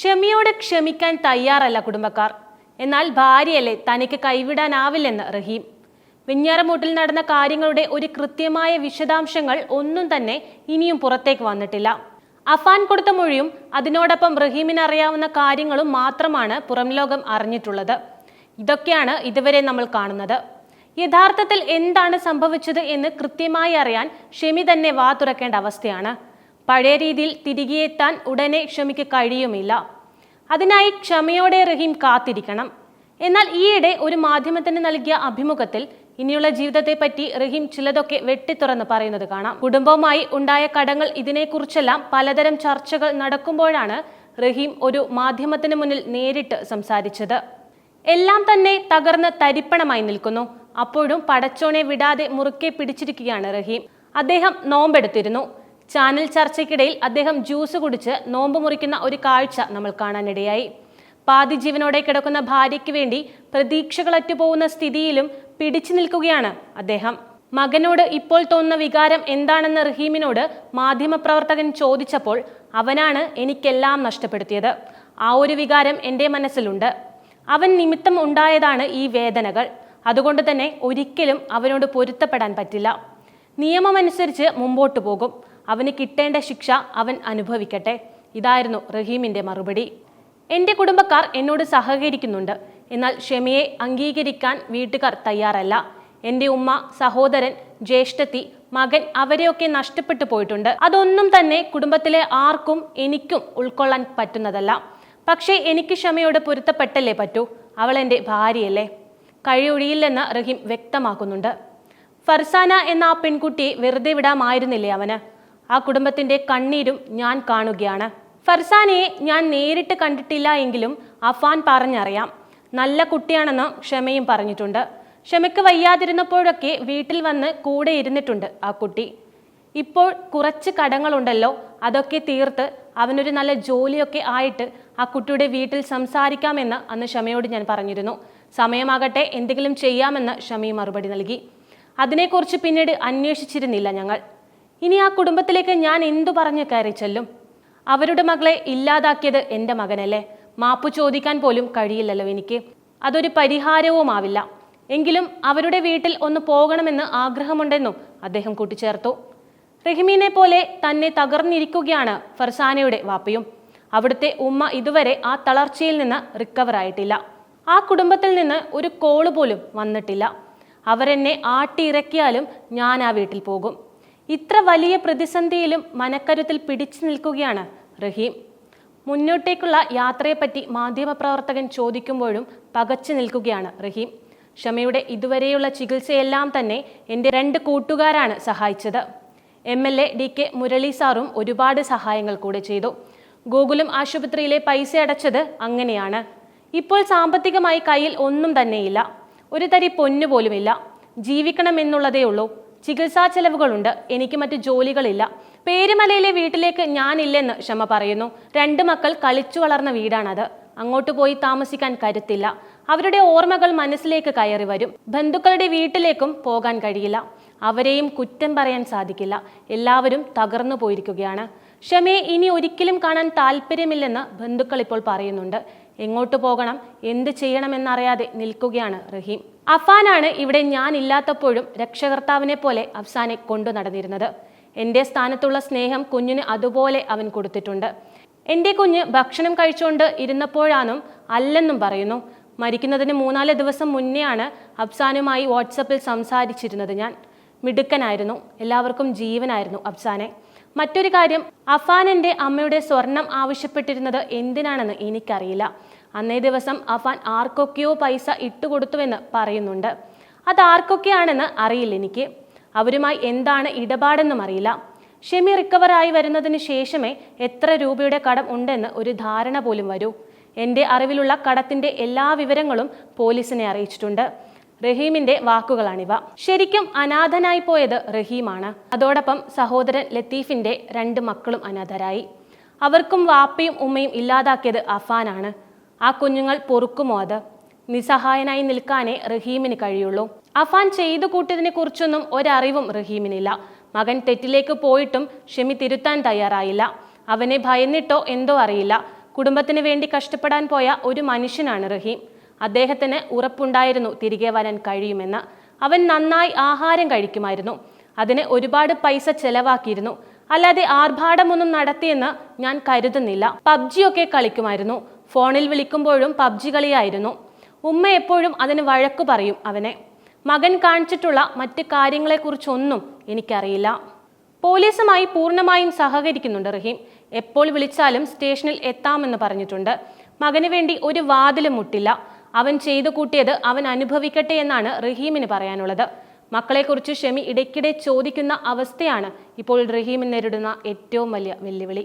ഷമിയോട് ക്ഷമിക്കാൻ തയ്യാറല്ല കുടുംബക്കാർ. എന്നാൽ ഭാര്യയല്ലേ തനിക്ക് കൈവിടാനാവില്ലെന്ന് റഹീം. വെഞ്ഞാറമൂട്ടിൽ നടന്ന കാര്യങ്ങളുടെ ഒരു കൃത്യമായ വിശദാംശങ്ങൾ ഒന്നും തന്നെ ഇനിയും പുറത്തേക്ക് വന്നിട്ടില്ല. അഫാൻ കൊടുത്ത മൊഴിയും അതിനോടൊപ്പം റഹീമിന് അറിയാവുന്ന കാര്യങ്ങളും മാത്രമാണ് പുറം ലോകം അറിഞ്ഞിട്ടുള്ളത്. ഇതൊക്കെയാണ് ഇതുവരെ നമ്മൾ കാണുന്നത്. യഥാർത്ഥത്തിൽ എന്താണ് സംഭവിച്ചത് എന്ന് കൃത്യമായി അറിയാൻ ഷെമി തന്നെ വാ തുറക്കേണ്ട അവസ്ഥയാണ്. പഴയ രീതിയിൽ തിരികെ എത്താൻ ഉടനെ ക്ഷമിക്ക് കഴിയുമില്ല. അതിനായി ക്ഷമയോടെ റഹീം കാത്തിരിക്കണം. എന്നാൽ ഈയിടെ ഒരു മാധ്യമത്തിന് നൽകിയ അഭിമുഖത്തിൽ ഇനിയുള്ള ജീവിതത്തെപ്പറ്റി റഹീം ചിലതൊക്കെ വെട്ടിത്തുറന്ന് പറയുന്നത് കാണാം. കുടുംബവുമായി ഉണ്ടായ കടങ്ങൾ ഇതിനെക്കുറിച്ചെല്ലാം പലതരം ചർച്ചകൾ നടക്കുമ്പോഴാണ് റഹീം ഒരു മാധ്യമത്തിന് മുന്നിൽ നേരിട്ട് സംസാരിച്ചത്. എല്ലാം തന്നെ തകർന്ന് തരിപ്പണമായി നിൽക്കുന്നു. അപ്പോഴും പടച്ചോനെ വിടാതെ മുറുക്കെ പിടിച്ചിരിക്കുകയാണ് റഹീം. അദ്ദേഹം നോമ്പെടുത്തിരുന്നു. ചാനൽ ചർച്ചയ്ക്കിടയിൽ അദ്ദേഹം ജ്യൂസ് കുടിച്ച് നോമ്പ് മുറിക്കുന്ന ഒരു കാഴ്ച നമ്മൾ കാണാനിടയായി. പാതി ജീവനോടെ കിടക്കുന്ന ഭാര്യയ്ക്ക് വേണ്ടി പ്രതീക്ഷകളറ്റുപോകുന്ന സ്ഥിതിയിലും പിടിച്ചു നിൽക്കുകയാണ് അദ്ദേഹം. മകനോട് ഇപ്പോൾ തോന്നുന്ന വികാരം എന്താണെന്ന് റഹീമിനോട് മാധ്യമപ്രവർത്തകൻ ചോദിച്ചപ്പോൾ അവനാണ് എനിക്കെല്ലാം നഷ്ടപ്പെടുത്തിയത്. ആ ഒരു വികാരം എന്റെ മനസ്സിലുണ്ട്. അവൻ നിമിത്തം ഉണ്ടായതാണ് ഈ വേദനകൾ. അതുകൊണ്ട് തന്നെ ഒരിക്കലും അവനോട് പൊരുത്തപ്പെടാൻ പറ്റില്ല. നിയമമനുസരിച്ച് മുമ്പോട്ട് പോകും. അവന് കിട്ടേണ്ട ശിക്ഷ അവൻ അനുഭവിക്കട്ടെ. ഇതായിരുന്നു റഹീമിന്റെ മറുപടി. എന്റെ കുടുംബക്കാർ എന്നോട് സഹകരിക്കുന്നുണ്ട്. എന്നാൽ ക്ഷമയെ അംഗീകരിക്കാൻ വീട്ടുകാർ തയ്യാറല്ല. എന്റെ ഉമ്മ സഹോദരൻ ജ്യേഷ്ഠത്തി മകൻ അവരെയൊക്കെ നഷ്ടപ്പെട്ടു പോയിട്ടുണ്ട്. അതൊന്നും തന്നെ കുടുംബത്തിലെ ആർക്കും എനിക്കും ഉൾക്കൊള്ളാൻ പറ്റുന്നതല്ല. പക്ഷേ എനിക്ക് ക്ഷമയോട് പൊരുത്തപ്പെട്ടല്ലേ പറ്റൂ? അവൾ എന്റെ ഭാര്യയല്ലേ? കഴിയൊഴിയില്ലെന്ന് റഹീം വ്യക്തമാക്കുന്നുണ്ട്. ഫർസാന എന്ന ആ പെൺകുട്ടിയെ വെറുതെ വിടാമായിരുന്നില്ലേ അവന്? ആ കുടുംബത്തിന്റെ കണ്ണീരും ഞാൻ കാണുകയാണ്. ഫർസാനയെ ഞാൻ നേരിട്ട് കണ്ടിട്ടില്ല എങ്കിലും അഫാൻ പറഞ്ഞറിയാം. നല്ല കുട്ടിയാണെന്ന് ക്ഷമയും പറഞ്ഞിട്ടുണ്ട്. ക്ഷമയ്ക്ക് വയ്യാതിരുന്നപ്പോഴൊക്കെ വീട്ടിൽ വന്ന് കൂടെ ഇരുന്നിട്ടുണ്ട് ആ കുട്ടി. ഇപ്പോൾ കുറച്ച് കടങ്ങളുണ്ടല്ലോ അതൊക്കെ തീർത്ത് അവനൊരു നല്ല ജോലിയൊക്കെ ആയിട്ട് ആ കുട്ടിയുടെ വീട്ടിൽ സംസാരിക്കാമെന്ന് അന്ന് ക്ഷമയോട് ഞാൻ പറഞ്ഞിരുന്നു. സമയമാകട്ടെ എന്തെങ്കിലും ചെയ്യാമെന്ന് ഷമി മറുപടി നൽകി. അതിനെക്കുറിച്ച് പിന്നീട് അന്വേഷിച്ചിരുന്നില്ല ഞങ്ങൾ. ഇനി ആ കുടുംബത്തിലേക്ക് ഞാൻ എന്തു പറഞ്ഞു കയറി ചെല്ലും? അവരുടെ മകളെ ഇല്ലാതാക്കിയത് എന്റെ മകനല്ലേ? മാപ്പ് ചോദിക്കാൻ പോലും കഴിയില്ലല്ലോ എനിക്ക്. അതൊരു പരിഹാരവുമാവില്ല. എങ്കിലും അവരുടെ വീട്ടിൽ ഒന്ന് പോകണമെന്ന് ആഗ്രഹമുണ്ടെന്നും അദ്ദേഹം കൂട്ടിച്ചേർത്തു. റഹിമീനെ പോലെ തന്നെ തകർന്നിരിക്കുകയാണ് ഫർസാനയുടെ വാപ്പയും. അവിടുത്തെ ഉമ്മ ഇതുവരെ ആ തളർച്ചയിൽ നിന്ന് റിക്കവർ ആയിട്ടില്ല. ആ കുടുംബത്തിൽ നിന്ന് ഒരു കോൾ പോലും വന്നിട്ടില്ല. അവരെന്നെ ആട്ടിയിറക്കിയാലും ഞാൻ ആ വീട്ടിൽ പോകും. ഇത്ര വലിയ പ്രതിസന്ധിയിലും മനക്കരുത്തിൽ പിടിച്ചു നിൽക്കുകയാണ് റഹീം. മുന്നോട്ടേക്കുള്ള യാത്രയെപ്പറ്റി മാധ്യമപ്രവർത്തകൻ ചോദിക്കുമ്പോഴും പകച്ചു നിൽക്കുകയാണ് റഹീം. ഷമയുടെ ഇതുവരെയുള്ള ചികിത്സയെല്ലാം തന്നെ എന്റെ രണ്ട് കൂട്ടുകാരാണ് സഹായിച്ചത്. M L A D K Murali സാറും ഒരുപാട് സഹായങ്ങൾ കൂടെ ചെയ്തു. ഗോകുലം ആശുപത്രിയിലെ പൈസ അടച്ചത് അങ്ങനെയാണ്. ഇപ്പോൾ സാമ്പത്തികമായി കയ്യിൽ ഒന്നും തന്നെയില്ല. ഒരു തരി പൊന്നു പോലുമില്ല ജീവിക്കണം എന്നുള്ളതേ ഉള്ളൂ. ചികിത്സാ ചെലവുകളുണ്ട്. എനിക്ക് മറ്റ് ജോലികളില്ല. പേരുമലയിലെ വീട്ടിലേക്ക് ഞാനില്ലെന്ന് ക്ഷമ പറയുന്നു. രണ്ട് മക്കൾ കളിച്ചു വളർന്ന വീടാണത്. അങ്ങോട്ട് പോയി താമസിക്കാൻ കരുത്തില്ല. അവരുടെ ഓർമ്മകൾ മനസ്സിലേക്ക് കയറി വരും. ബന്ധുക്കളുടെ വീട്ടിലേക്കും പോകാൻ കഴിയില്ല. അവരെയും കുറ്റം പറയാൻ സാധിക്കില്ല. എല്ലാവരും തകർന്നു പോയിരിക്കുകയാണ്. ക്ഷമയെ ഇനി ഒരിക്കലും കാണാൻ താല്പര്യമില്ലെന്ന് ബന്ധുക്കൾ ഇപ്പോൾ പറയുന്നുണ്ട്. എങ്ങോട്ട് പോകണം? എന്ത് ചെയ്യണമെന്നറിയാതെ നിൽക്കുകയാണ് റഹീം. അഫാനാണ് ഇവിടെ ഞാൻ ഇല്ലാത്തപ്പോഴും രക്ഷകർത്താവിനെ പോലെ അഫ്സാനെ കൊണ്ടു നടന്നിരുന്നത്. എന്റെ സ്ഥാനത്തുള്ള സ്നേഹം കുഞ്ഞിന് അതുപോലെ അവൻ കൊടുത്തിട്ടുണ്ട്. എന്റെ കുഞ്ഞ് ഭക്ഷണം കഴിച്ചുകൊണ്ട് ഇരുന്നപ്പോഴാണും അല്ലെന്നും പറയുന്നു. മരിക്കുന്നതിന് മൂന്നാൽ ദിവസം മുന്നെയാണ് അഫ്സാനുമായി വാട്സപ്പിൽ സംസാരിച്ചിരുന്നത് ഞാൻ. മിടുക്കനായിരുന്നു. എല്ലാവർക്കും ജീവനായിരുന്നു അഫ്സാനെ. മറ്റൊരു കാര്യം അഫാൻ എന്റെ അമ്മയുടെ സ്വർണം ആവശ്യപ്പെട്ടിരുന്നത് എന്തിനാണെന്ന് എനിക്കറിയില്ല. അന്നേ ദിവസം അഫാൻ ആർക്കൊക്കെയോ പൈസ ഇട്ടുകൊടുത്തുവെന്ന് പറയുന്നുണ്ട്. അത് ആർക്കൊക്കെയാണെന്ന് അറിയില്ല എനിക്ക്. അവരുമായി എന്താണ് ഇടപാടെന്നും അറിയില്ല. ഷെമി റിക്കവറായി വരുന്നതിന് ശേഷമേ എത്ര രൂപയുടെ കടം ഉണ്ടെന്ന് ഒരു ധാരണ പോലും വരൂ. എന്റെ അറിവിലുള്ള കടത്തിന്റെ എല്ലാ വിവരങ്ങളും പോലീസിനെ അറിയിച്ചിട്ടുണ്ട്. റഹീമിന്റെ വാക്കുകളാണിവ. ശരിക്കും അനാഥനായി പോയത് റഹീമാണ്. അതോടൊപ്പം സഹോദരൻ ലത്തീഫിന്റെ രണ്ട് മക്കളും അനാഥരായി. അവർക്കും വാപ്പയും ഉമ്മയും ഇല്ലാതാക്കിയത് അഫാനാണ്. ആ കുഞ്ഞുങ്ങൾ പൊറുക്കുമോ അത്? നിസ്സഹായനായി നിൽക്കാനേ റഹീമിന് കഴിയുള്ളൂ. അഫാൻ ചെയ്തു കൂട്ടിയതിനെ കുറിച്ചൊന്നും ഒരറിവും റഹീമിനില്ല. മകൻ തെറ്റിലേക്ക് പോയിട്ടും ഷെമി തിരുത്താൻ തയ്യാറായില്ല. അവനെ ഭയന്നിട്ടോ എന്തോ അറിയില്ല. കുടുംബത്തിന് വേണ്ടി കഷ്ടപ്പെടാൻ പോയ ഒരു മനുഷ്യനാണ് റഹീം. അദ്ദേഹത്തിന് ഉറപ്പുണ്ടായിരുന്നു തിരികെ വരാൻ കഴിയുമെന്ന്. അവൻ നന്നായി ആഹാരം കഴിക്കുമായിരുന്നു. അതിന് ഒരുപാട് പൈസ ചെലവാക്കിയിരുന്നു. അല്ലാതെ ആർഭാടമൊന്നും നടത്തിയെന്ന് ഞാൻ കരുതുന്നില്ല. പബ്ജിയൊക്കെ കളിക്കുമായിരുന്നു. ഫോണിൽ വിളിക്കുമ്പോഴും പബ്ജി കളിയായിരുന്നു. ഉമ്മ എപ്പോഴും അതിന് വഴക്കു പറയും അവനെ. മകൻ കാണിച്ചിട്ടുള്ള മറ്റ് കാര്യങ്ങളെക്കുറിച്ചൊന്നും എനിക്കറിയില്ല. പോലീസുമായി പൂർണമായും സഹകരിക്കുന്നുണ്ട് റഹീം. എപ്പോൾ വിളിച്ചാലും സ്റ്റേഷനിൽ എത്താമെന്ന് പറഞ്ഞിട്ടുണ്ട്. മകന് വേണ്ടി ഒരു വാതിലും മുട്ടില്ല. അവൻ ചെയ്തു കൂട്ടിയത് അവൻ അനുഭവിക്കട്ടെ എന്നാണ് റഹീമിന് പറയാനുള്ളത്. മക്കളെക്കുറിച്ച് ഷെമി ഇടയ്ക്കിടെ ചോദിക്കുന്ന അവസ്ഥയാണ് ഇപ്പോൾ റഹീമിന് നേരിടുന്ന ഏറ്റവും വലിയ വെല്ലുവിളി.